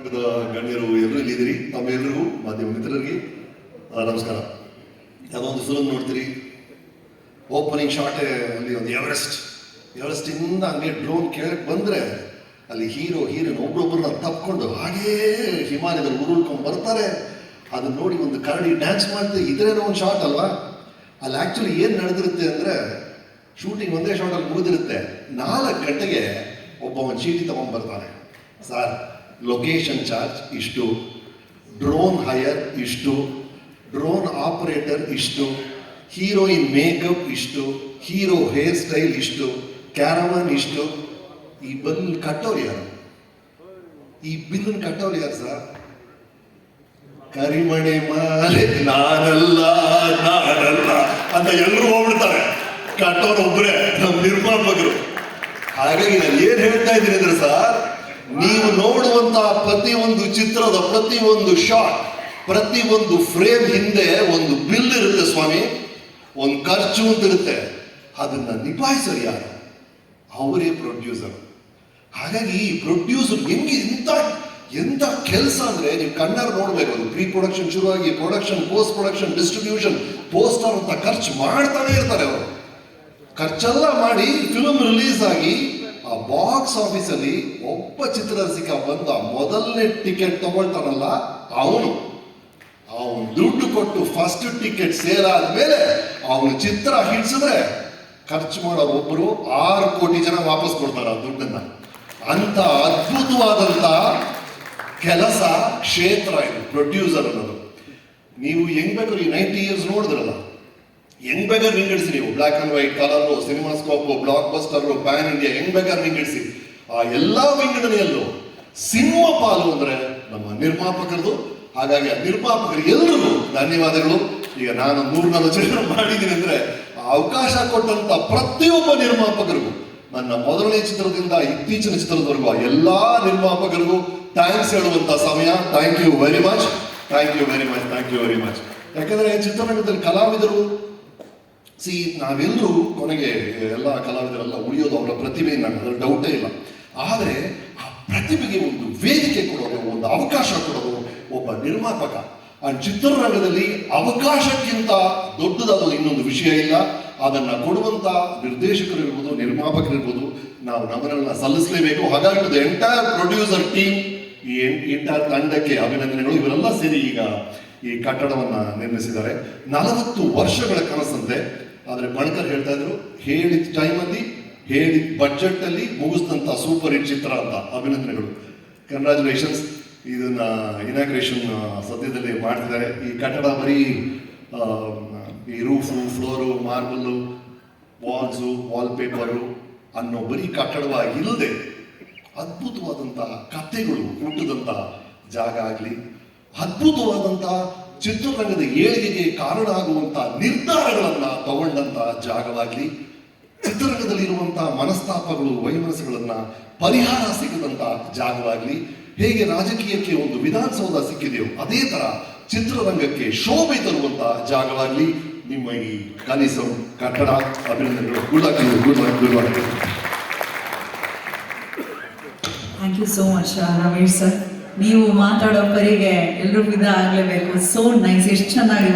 ಗಣ್ಯರು ಎಲ್ಲರೂ ಇಲ್ಲಿದ್ದೀರಿ. ತಮ್ಮೆಲ್ಲರಿಗೂ ಮಾಧ್ಯಮ ಮಿತ್ರರಿಗೆ ನಮಸ್ಕಾರ. ಯಾವುದೋ ಒಂದು ಫಿಲಮ್ ನೋಡ್ತೀರಿ. ಓಪನಿಂಗ್ ಶಾಟೇ ಅಲ್ಲಿ ಒಂದು ಎವರೆಸ್ಟ್ ಎವರೆಸ್ಟಿಂದ ಹಂಗೆ ಡ್ರೋನ್ ಕೇಳಕ್ಕೆ ಬಂದರೆ ಅಲ್ಲಿ ಹೀರೋ ಹೀರೋನ್ ಒಬ್ರೊಬ್ಬರನ್ನ ತಪ್ಕೊಂಡು ಹಾಗೇ ಹಿಮಾಲಯದ ಉರುಳ್ಕೊಂಡು ಬರ್ತಾರೆ. ಅದನ್ನ ನೋಡಿ ಒಂದು ಕರಡಿ ಡ್ಯಾನ್ಸ್ ಮಾಡ್ತಾ ಇದ್ರೇನೋ ಒಂದು ಶಾಟ್ ಅಲ್ವಾ? ಅಲ್ಲಿ ಆ್ಯಕ್ಚುಲಿ ಏನು ನಡೆದಿರುತ್ತೆ ಅಂದರೆ ಶೂಟಿಂಗ್ ಒಂದೇ ಶಾಟ್ ಅಲ್ಲಿ ಮುಗಿದಿರುತ್ತೆ. ನಾಲ್ಕು ಗಂಟೆಗೆ ಒಬ್ಬ ಒಂದು ಚೀಟಿ ತಗೊಂಡ್ಬರ್ತಾನೆ ಸರ್ ಲೊಕೇಶನ್ ಚಾರ್ಜ್ ಇಷ್ಟು ಡ್ರೋನ್ ಹೈಯರ್ ಇಷ್ಟು ಡ್ರೋನ್ ಆಪರೇಟರ್ ಇಷ್ಟು ಹೀರೋಯಿನ್ ಮೇಕಪ್ ಇಷ್ಟು ಹೀರೋ ಹೇರ್ ಸ್ಟೈಲ್ ಇಷ್ಟು ಕ್ಯಾರವನ್ ಇಷ್ಟು ಈ ಬಿಲ್ ಕಟ್ಟೋರು ಯಾರು? ಈ ಬಿಲ್ ಕಟ್ಟೋರು ಯಾರು ಸರ್? ಕರಿಮಣೆ ಮಾಲೆ, ನಾನಲ್ಲ ನಾನಲ್ಲ ಅಂತ ಎಲ್ಲರೂ ಹೋಗ್ಬಿಡ್ತಾರೆ. ಕಟ್ಟೋರು ಒಬ್ಬರೇ ನಮ್ಮ ನಿರ್ಮಾಪಕರು. ಹಾಗಾಗಿ ನಾನು ಏನು ಹೇಳ್ತಾ ಇದ್ದೀನಿ ಅಂದ್ರೆ ಸರ್ ನೀವು ನೋಡುವಂತಹ ಪ್ರತಿಯೊಂದು ಚಿತ್ರದ ಪ್ರತಿಯೊಂದು ಶಾಟ್, ಪ್ರತಿಯೊಂದು ಫ್ರೇಮ್ ಹಿಂದೆ ಒಂದು ಬಿಲ್ ಇರುತ್ತೆ ಸ್ವಾಮಿ. ಒಂದು ಖರ್ಚು ಅಂತ ಇರುತ್ತೆ. ಅದನ್ನ ನಿಭಾಯಿಸೋರು ಯಾರು? ಅವರೇ ಪ್ರೊಡ್ಯೂಸರ್ ಹಾಗಾಗಿ ಈ ಪ್ರೊಡ್ಯೂಸರ್ ಹೆಂಗೆ ಇಂಥ ಎಂತ ಕೆಲಸ ಅಂದ್ರೆ ನೀವು ಕಣ್ಣಾರು ನೋಡ್ಬೇಕು. ಅದು ಪ್ರೀ ಪ್ರೊಡಕ್ಷನ್ ಶುರುವಾಗಿ production post production distribution poster ಅಂತ ಖರ್ಚು ಮಾಡ್ತಾನೆ ಇರ್ತಾರೆ ಅವರು. ಖರ್ಚೆಲ್ಲ ಮಾಡಿ ಫಿಲ್ಮ್ ರಿಲೀಸ್ ಆಗಿ ಬಾಕ್ಸ್ ಆಫೀಸ್ ಅಲ್ಲಿ ಒಬ್ಬ ಚಿತ್ರರಸಿಕ ಬಂದ ಮೊದಲನೇ ಟಿಕೆಟ್ ತಗೊಳ್ತಾನಲ್ಲ ಅವನು. ಅವನು ದುಡ್ಡು ಕೊಟ್ಟು ಫಸ್ಟ್ ಟಿಕೆಟ್ ಸೇಲ್ ಆದ್ಮೇಲೆ ಅವನು ಚಿತ್ರ ಹಿಡ್ಸಿದ್ರೆ ಖರ್ಚು ಮಾಡೋ ಒಬ್ಬರು ಆರು ಕೋಟಿ ಜನ ವಾಪಸ್ ಕೊಡ್ತಾರೆ ಆ ದುಡ್ಡನ್ನ. ಅಂತ ಅದ್ಭುತವಾದಂತ ಕೆಲಸ ಕ್ಷೇತ್ರ ಇದು ಪ್ರೊಡ್ಯೂಸರ್ ಅನ್ನೋದು. ನೀವು ಹೆಂಗ್ ಬೇಕು ಈ ನೈಂಟಿ ಇಯರ್ಸ್ ನೋಡಿದ್ರಲ್ಲ ಹೆಂಗ್ ಬೇಕಾದ್ರೆ ವಿಂಗಡಿಸಿ ನೀವು black and white colour cinemascope blockbuster pan India ಹೆಂಗ್ ಬೇಕಾದ್ರೆ ವಿಂಗಡಿಸಿ ಆ ಎಲ್ಲಾ ವಿಂಗಡಣೆಯಲ್ಲೂ ಸಿಂಹ ಪಾಲು ಅಂದ್ರೆ ನಮ್ಮ ನಿರ್ಮಾಪಕರದು, ಹಾಗಾಗಿ ಆ ನಿರ್ಮಾಪಕರು ಎಲ್ರಿಗೂ ಧನ್ಯವಾದಗಳು. ಈಗ ನಾನು ಮೂರು ನಾಲ್ಕು ಜನ ಮಾಡಿದ್ದೀನಿ ಅಂದ್ರೆ ಅವಕಾಶ ಕೊಟ್ಟಂತ ಪ್ರತಿಯೊಬ್ಬ ನಿರ್ಮಾಪಕರಿಗೂ, ನನ್ನ ಮೊದಲನೇ ಚಿತ್ರದಿಂದ ಇತ್ತೀಚಿನ ಚಿತ್ರದವರೆಗೂ ಎಲ್ಲಾ ನಿರ್ಮಾಪಕರಿಗೂ ಥ್ಯಾಂಕ್ಸ್ ಹೇಳುವಂತ ಸಮಯ. Thank you very much thank you very much thank you very much ಯಾಕಂದ್ರೆ ಚಿತ್ರರಂಗದಲ್ಲಿ ಕಲಾವಿದರು ಸಿ ನಾವೆಲ್ಲರೂ ಕೊನೆಗೆ ಎಲ್ಲ ಕಲಾವಿದರೆಲ್ಲ ಉಳಿಯೋದು ಅವರ ಪ್ರತಿಭೆ ನನಗೆ ಡೌಟೇ ಇಲ್ಲ. ಆದರೆ ಆ ಪ್ರತಿಭೆಗೆ ಒಂದು ವೇದಿಕೆ ಕೊಡೋದು, ಒಂದು ಅವಕಾಶ ಕೊಡೋದು ಒಬ್ಬ ನಿರ್ಮಾಪಕ. ಆ ಚಿತ್ರರಂಗದಲ್ಲಿ ಅವಕಾಶಕ್ಕಿಂತ ದೊಡ್ಡದಾದ ಇನ್ನೊಂದು ವಿಷಯ ಇಲ್ಲ. ಅದನ್ನ ಕೊಡುವಂತ ನಿರ್ದೇಶಕರಿರ್ಬೋದು, ನಿರ್ಮಾಪಕರಿರ್ಬೋದು, ನಾವು ನಮ್ಮನ್ನೆಲ್ಲ ಸಲ್ಲಿಸಲೇಬೇಕು. ಹಾಗಾಗಿ ದ ಎಂಟೈರ್ ಪ್ರೊಡ್ಯೂಸರ್ ಟೀಮ್ ಈ ಎಂಟೈರ್ ತಂಡಕ್ಕೆ ಅಭಿನಂದನೆಗಳು. ಇವರೆಲ್ಲ ಸೇರಿ ಈಗ ಈ ಕಟ್ಟಡವನ್ನು ನಿರ್ಮಿಸಿದ್ದಾರೆ. ನಲವತ್ತು ವರ್ಷಗಳ ಕನಸಂತೆ ಆದ್ರೆ ಬಣಕರ್ ಹೇಳ್ತಾ ಇದ್ರು, ಹೇಳಿದ ಟೈಮಲ್ಲಿ, ಹೇಳಿದ ಬಜೆಟ್ ಅಲ್ಲಿ ಮುಗಿಸಿದಂತ ಸೂಪರ್ ಹಿಟ್ ಚಿತ್ರ ಅಂತ ಅಭಿನಂದನೆಗಳು. ಕಂಗ್ರಾಚುಲೇಷನ್ಸ್ ಇದನ್ನ ಇನಾಗ್ರೇಷನ್ ಸದ್ಯದಲ್ಲಿ ಮಾಡ್ತಿದ್ದಾರೆ. ಈ ಕಟ್ಟಡ ಬರೀ ಈ roof, floor, marble, walls wallpaper ಅನ್ನೋ ಬರೀ ಕಟ್ಟಡವಾಗಿಲ್ಲದೆ ಅದ್ಭುತವಾದಂತಹ ಕಥೆಗಳು ಹುಟ್ಟಿದಂತಹ ಜಾಗ ಆಗಲಿ, ಅದ್ಭುತವಾದಂತಹ ಚಿತ್ರರಂಗದ ಏಳಿಗೆಗೆ ಕಾರಣ ಆಗುವಂತಹ ತಗೊಂಡಂತಹ ಜಾಗವಾಗಲಿ ಚಿತ್ರರಂಗದಲ್ಲಿ ಇರುವಂತಹ ಮನಸ್ತಾಪಗಳು, ವೈಮನಸ್ಸುಗಳನ್ನ ಪರಿಹಾರ ಸಿಗದಂತಹ ಜಾಗವಾಗಲಿ, ಹೇಗೆ ರಾಜಕೀಯಕ್ಕೆ ಒಂದು ವಿಧಾನಸೌಧ ಸಿಕ್ಕಿದೆಯೋ ಅದೇ ತರ ಚಿತ್ರರಂಗಕ್ಕೆ ಶೋಭೆ ತರುವಂತಹ ಜಾಗವಾಗಲಿ. ನಿಮ್ಮ ಈ ಕನಿಸಂ, ಕಟ್ಟಡ, ಅಭಿನಂದನೆಗಳು. Good good luck good luck thank you so much Ramesh sir ನೀವು ಮಾತಾಡೋ ಪರಿಗೆ ಎಲ್ರಿಗೂ ಆಗ್ಲೇಬೇಕು. ಸೋ ನೈಸ್ ಎಷ್ಟು ಚೆನ್ನಾಗಿ